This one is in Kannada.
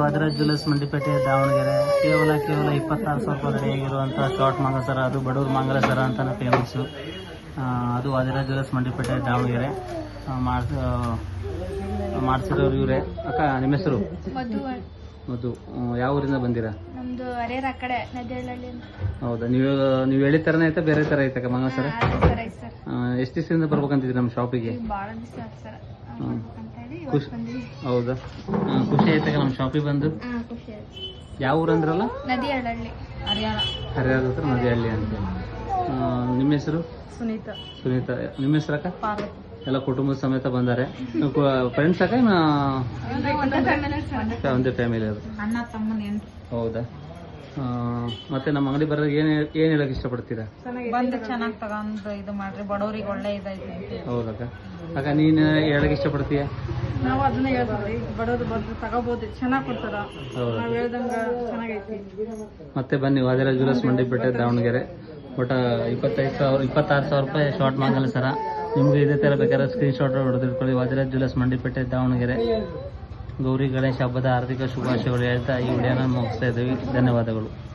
ವಾದಿರಾಜ್ ಜುಲಸ್ ಮಂಡಿಪೇಟೆ ದಾವಣಗೆರೆ ಕೇವಲ ಕೇವಲ ಇಪ್ಪತ್ತಾರು ಸಾವಿರ ರೂಪಾಯಿ ಆಗಿರುವಂಥ ಶಾರ್ಟ್ ಮಂಗಲ ಸರ ಅದು ಬಡವ್ರ ಮಂಗಲ ಸರ ಅಂತಾನೆ ಫೇಮಸ್ಸು ಅದು ವಾದಿರಾಜ್ ಜುಲಸ್ ಮಂಡಿಪೇಟೆ ದಾವಣಗೆರೆ. ಮಾಡ್ತಿರೋರು ಮಾಡ್ಸ ಮಾಡಿಸಿರೋರು ಇವರೇ. ಅಕ್ಕ ನಿಮ್ಮ ಹೆಸರು? ಮದ್ದು ಮಧು. ಯಾವ ಊರಿಂದ ಬಂದಿರಾ? ನಮ್ದು ಹರಿಹರ ಆ ಕಡೆ ನದಿಹಳ್ಳಿ ಹೌದಾ ನೀವು ನೀವು ಹೇಳಿದ ತರನೇ ಐತೆ ಬೇರೆ ತರ ಐತಕ್ಕ ಮಂಗಲ ಸರ. ಐತೆ ಎಷ್ಟು ದಿವಸದಿಂದ ಬರ್ಬೇಕಂತಿದ್ರಿ ನಮ್ಮ ಶಾಪಿಗೆ ಬಹಳ ದಿವಸ ಸರ್. ಖುಷ್- ಹೌದಾ? ಖುಷಿ ಆಯ್ತಕ್ಕ ನಮ್ಮ ಶಾಪಿಗೆ ಬಂದು? ಹಾಂ ಖುಷಿ ಆಯ್ತು. ಯಾವ ಊರಂದ್ರಲ್ಲ ನದಿಹಳ್ಳಿ ಹರಿಯಾಣ. ಹರಿಯಾದ ಹತ್ರ ನದಿಹಳ್ಳಿ ಅಂತ. ನಿಮ್ಮ ಹೆಸರು? ಸುನೀತಾ. ಸುನೀತಾ. ನಿಮ್ಮ ಹೆಸರಕ್ಕ ಪಾರ್ವತಿ. ಎಲ್ಲ ಕುಟುಂಬದ ಸಮೇತ ಬಂದಾರೆ. ಫ್ರೆಂಡ್ಸ್ ಅಕ್ಕ ಇನ್ನ? ಒಂದೇ ಫ್ಯಾಮಿಲಿ ಅದು. ಅಣ್ಣ ತಮ್ಮನ ಹೆಂಡ್ರು. ಹೌದಾ? ಮತ್ತೆ ನಮ್ಮ ಅಂಗಡಿ ಬರೋದು ಏನು ಏನು ಹೇಳಕ್ ಇಷ್ಟಪಡ್ತೀರಾ? ಬಂದು ಚೆನ್ನಾಗಿ ತಗೊಂಡು ಇದು ಮಾಡ್ರಿ ಬಡವ್ರಿಗೆ ಒಳ್ಳೆ ಇದೈತೆ ಹೌದಕ್ಕ. ಅಕ್ಕ ನೀನು ಹೇಳಕ್ ಇಷ್ಟಪಡ್ತೀಯ? ನಾವು ಅದನ್ನ ಹೇಳ್ತೀವಿ ಬಡವ್ರು ಬಂದು ತಗೋಬಹುದು ಚೆನ್ನಾಗಿ ಕೊಡ್ತಾರ. ಹೌದಾ ನಾವ್ ಹೇಳ್ದಂಗ ಚೆನ್ನಾಗೈತಿ. ಮತ್ತೆ ಬನ್ನಿ ವಾದಿರಾಜ್ ಮಂಡಿ ಮಂಡಿಪೇಟೆ ದಾವಣಗೆರೆ. ಒಟ್ಟು ಇಪ್ಪತ್ತೈದು ಸಾವಿರ ಇಪ್ಪತ್ತಾರು ಸಾವಿರ ರೂಪಾಯಿ ಶಾರ್ಟ್ ಮಾಡಲ್ಲ ಸರ. ನಿಮ್ಗೆ ಇದೇ ಥರ ಬೇಕಾದ್ರೆ ಸ್ಕ್ರೀನ್ ಶಾಟ್ ಹೊಡೆದಿಟ್ಕೊಳ್ಳಿ. ವಾದಿರಾಜ್ ಮಂಡಿ ಮಂಡಿಪೇಟೆ ದಾವಣಗೆರೆ. ಗೌರಿ ಗಣೇಶ ಹಬ್ಬದ ಹಾರ್ದಿಕ ಶುಭಾಶಯಗಳು ಹೇಳ್ತಾ ಈ ವಿಡಿಯೋನ ಮುಗಿಸ್ತಾ ಇದ್ದೀವಿ. ಧನ್ಯವಾದಗಳು.